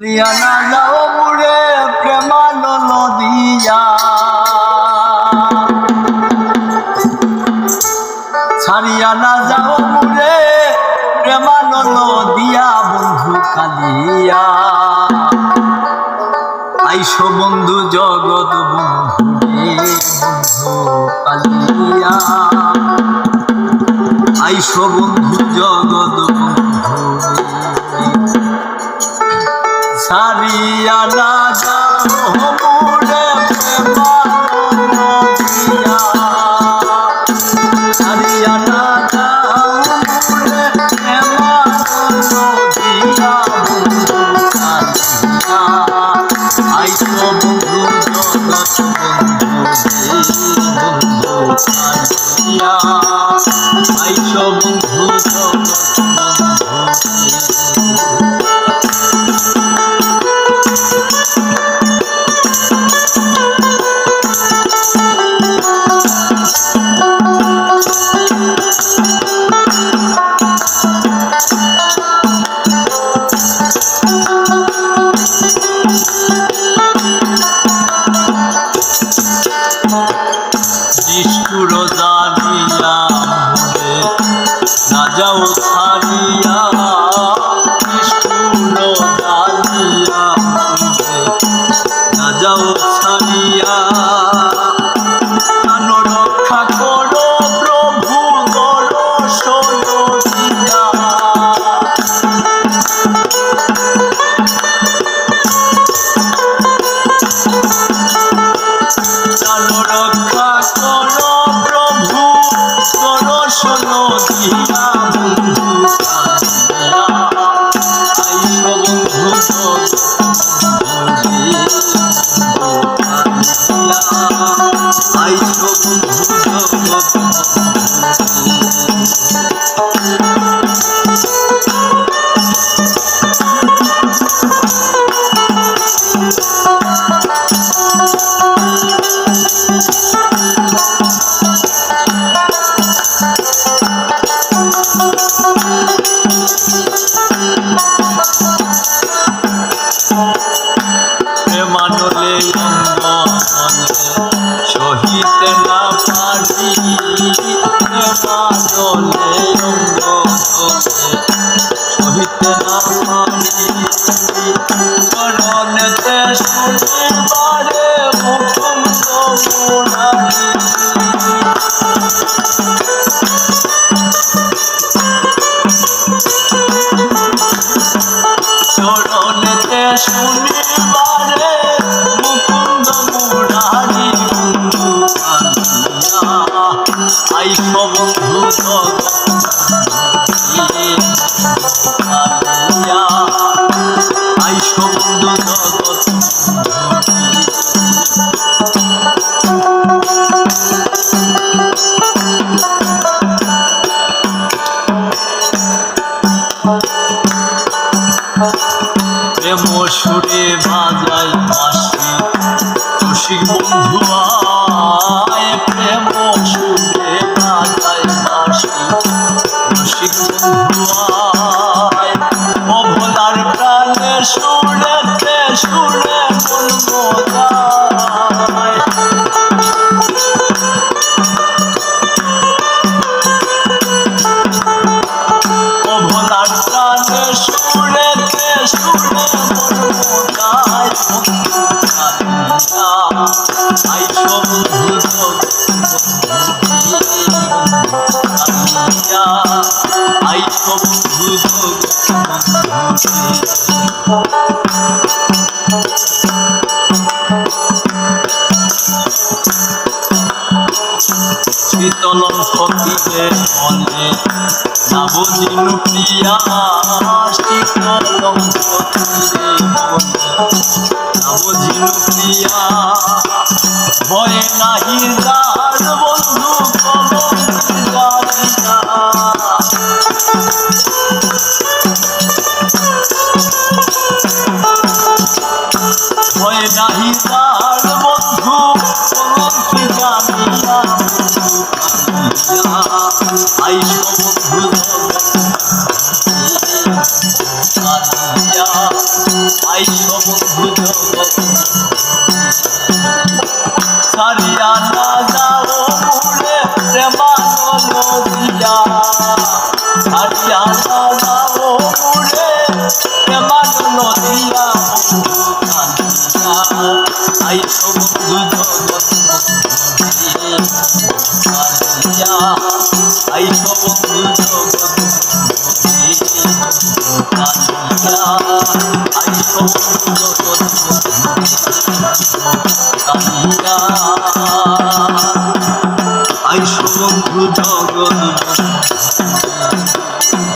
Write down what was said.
না যাও মুড়ে প্রেমানো নদিয়া ছাড়িয়া না যাও মুড়ে প্রেমানো নদিয়া বন্ধু কালিয়া। আইসো বন্ধু জগৎ বন্ধু বন্ধু কালিয়া। আইসো বন্ধু জগৎ বন্ধু সারিয়া না যাও মুড়ে প্রেমানো নদিয়া যাও ছাড়িয়া সহিতে না সুরে বাজাই বাসি রসিক বন্ধু শীতলম সতীরে মনে নবদিনু প্রিয়া সতীরে মনে। প্রিয়া ভয়ে নাহি যার বন্ধু ভয় নাহি তার বন্ধু কলঙ্কি জানিয়া। আইসো বন্ধু কালিয়া আইস ছাড়িয়া না যাও মুড়ে প্রেমানো নদিয়া আইস বন্ধু কান্দিয়া আইস বন্ধু কান্দিয়া আইস বন্ধু কালিয়া আইসো বন্ধু জগৎ